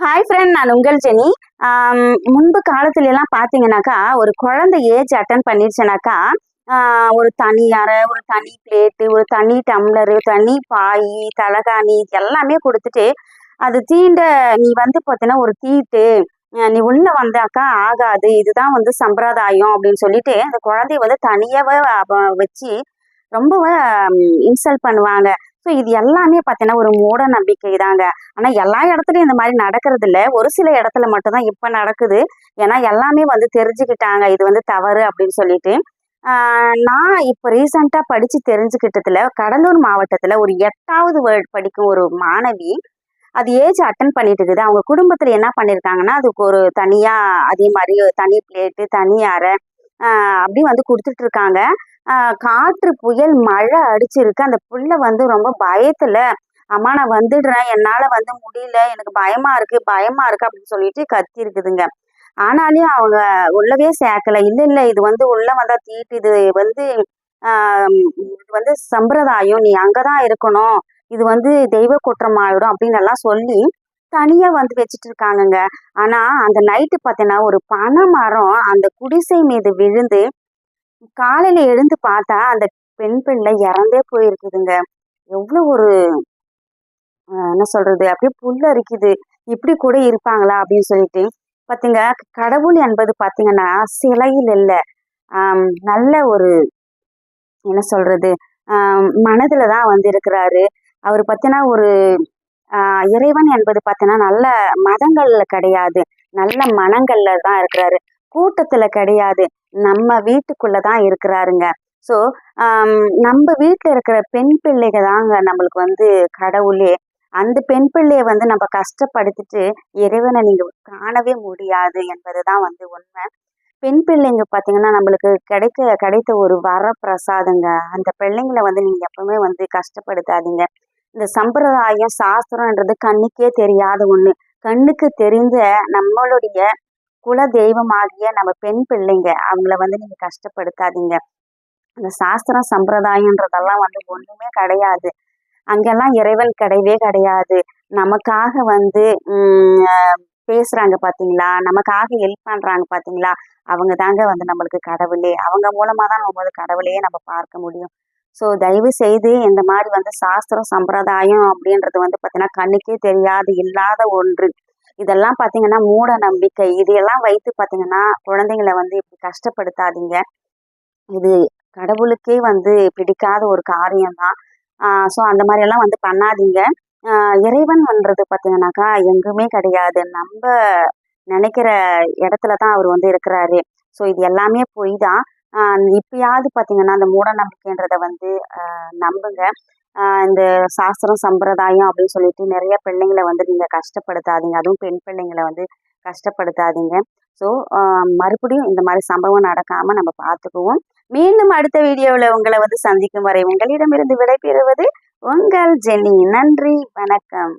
Hi friend நான் உங்கள் Jenny. முன்பு காலத்துல எல்லாம் பார்த்தீங்கன்னாக்கா ஒரு குழந்தை ஏஜ் அட்டன் பண்ணிருச்சுனாக்கா ஒரு தனி அறை ஒரு தனி பிளேட்டு ஒரு தனி டம்ளரு தனி பாய் தலகாணி இது எல்லாமே கொடுத்துட்டு அது தீண்ட நீ வந்து பார்த்தீங்கன்னா ஒரு தீட்டு நீ உள்ள வந்தாக்கா ஆகாது இதுதான் வந்து சம்பிரதாயம் அப்படின்னு சொல்லிட்டு அந்த குழந்தைய வந்து தனியாவே வச்சு ரொம்ப இன்சல்ட் பண்ணுவாங்க. ஸோ இது எல்லாமே பார்த்தீங்கன்னா ஒரு மூட நம்பிக்கை தாங்க ஆனால் எல்லா இடத்துலையும் இந்த மாதிரி நடக்கிறது இல்லை ஒரு சில இடத்துல மட்டும்தான் இப்போ நடக்குது. ஏன்னா எல்லாமே வந்து தெரிஞ்சுக்கிட்டாங்க. இது வந்து தவறு அப்படின்னு சொல்லிட்டு. நான் இப்போ ரீசண்டாக படித்து தெரிஞ்சுக்கிட்டதில் கடலூர் மாவட்டத்தில் ஒரு எட்டாவது வேர்ட் படிக்கும் ஒரு மாணவி அது ஏஜ் அட்டன் பண்ணிட்டு இருக்குது. அவங்க குடும்பத்தில் என்ன பண்ணியிருக்காங்கன்னா அதுக்கு ஒரு தனியாக அதே மாதிரி தனி பிளேட்டு தனி அறை அப்படி வந்து கொடுத்துட்டு இருக்காங்க காற்று புயல் மழை அடிச்சிருக்கு. அந்த புள்ள வந்து ரொம்ப பயத்துல. அம்மா நான் வந்துடுறேன். என்னால வந்து முடியல. எனக்கு பயமா இருக்கு. பயமா இருக்கு அப்படின்னு சொல்லிட்டு கத்தி இருக்குதுங்க ஆனாலும் அவங்க உள்ளவே சேர்க்கல. இல்ல இல்ல இது வந்து உள்ள வந்தா தீட்டு. இது வந்து இது வந்து சம்பிரதாயம். நீ அங்கதான் இருக்கணும். இது வந்து தெய்வ குற்றம் ஆயிடும் அப்படின்னு எல்லாம் சொல்லி தனியா வந்து வச்சுட்டு இருக்காங்கங்க ஆனா அந்த நைட்டு பார்த்தீங்கன்னா ஒரு பனை மரம் அந்த குடிசை மீது விழுந்து காலையில எழுந்து பார்த்தா அந்த பெண் பிள்ளை இறந்தே போயிருக்குதுங்க. எவ்வளவு ஒரு என்ன சொல்றது? அப்படியே புல் அரிக்குது. இப்படி கூட இருப்பாங்களா? அப்படின்னு சொல்லிட்டு. பாத்தீங்க கடவுள் என்பது பாத்தீங்கன்னா சிலையில் இல்ல. நல்ல ஒரு என்ன சொல்றது? மனதில் தான் வந்து இருக்கிறாரு அவர் பார்த்தீங்கன்னா ஒரு இறைவன் என்பது பார்த்தீங்கன்னா நல்ல மதங்கள்ல கிடையாது. நல்ல மனங்கள்ல தான் இருக்கிறாரு. கூட்டத்துல கிடையாது. நம்ம வீட்டுக்குள்ள தான் இருக்கிறாருங்க. ஸோ நம்ம வீட்டில் இருக்கிற பெண் பிள்ளைங்க தாங்க நம்மளுக்கு வந்து கடவுளே. அந்த பெண் பிள்ளைய வந்து நம்ம கஷ்டப்படுத்திட்டு இறைவனை நீங்க காணவே முடியாது என்பதுதான் வந்து உண்மை. பெண் பிள்ளைங்க பார்த்தீங்கன்னா நம்மளுக்கு கிடைக்க கிடைத்த ஒரு வர பிரசாதங்க அந்த பிள்ளைங்களை வந்து நீங்க எப்பவுமே வந்து கஷ்டப்படுத்தாதீங்க. இந்த சம்பிரதாயம் சாஸ்திரம்ன்றது கண்ணுக்கே தெரியாத ஒண்ணு. கண்ணுக்கு தெரிந்த நம்மளுடைய குல தெய்வமாகிய நம்ம பெண் பிள்ளைங்க அவங்கள வந்து நீங்க கஷ்டப்படுத்தாதீங்க. அந்த சாஸ்திரம் சம்பிரதாயன்றதெல்லாம் வந்து ஒண்ணுமே கிடையாது. அங்கெல்லாம் இறைவன் கிடையவே கிடையாது. நமக்காக வந்து உம் பேசுறாங்க பாத்தீங்களா? நமக்காக ஹெல்ப் பண்றாங்க பாத்தீங்களா? அவங்க தாங்க வந்து நம்மளுக்கு கடவுளே. அவங்க மூலமா தான் நம்ம வந்து கடவுளையே நம்ம பார்க்க முடியும். ஸோ தயவு செய்து இந்த மாதிரி வந்து சாஸ்திரம் சம்பிரதாயம் அப்படின்றது வந்து பார்த்தீங்கன்னா கண்ணுக்கே தெரியாது இல்லாத ஒன்று. இதெல்லாம் பார்த்தீங்கன்னா மூட நம்பிக்கை. இதையெல்லாம் வைத்து பார்த்தீங்கன்னா குழந்தைங்களை வந்து இப்படி கஷ்டப்படுத்தாதீங்க. இது கடவுளுக்கே வந்து பிடிக்காத ஒரு காரியம்தான். ஸோ அந்த மாதிரி எல்லாம் வந்து பண்ணாதீங்க. இறைவன்ன்றது பார்த்தீங்கன்னாக்கா எங்குமே கிடையாது. நம்ம நினைக்கிற இடத்துல தான் அவர் வந்து இருக்கிறாரு. ஸோ இது எல்லாமே பொய் தான் இப்பயாவது பார்த்தீங்கன்னா அந்த மூட நம்பிக்கைன்றத வந்து நம்புங்க. இந்த சாஸ்திரம் சம்பிரதாயம் அப்படின்னு சொல்லிட்டு நிறைய பிள்ளைங்களை வந்து நீங்க கஷ்டப்படுத்தாதீங்க. அதுவும் பெண் பிள்ளைங்களை வந்து கஷ்டப்படுத்தாதீங்க. ஸோ மறுபடியும் இந்த மாதிரி சம்பவம் நடக்காம நம்ம பார்த்துக்குவோம். மீண்டும் அடுத்த வீடியோவில் உங்களை வந்து சந்திக்கும் வரை உங்களிடமிருந்து விடைபெறுவது உங்கள் ஜெனி நன்றி வணக்கம்.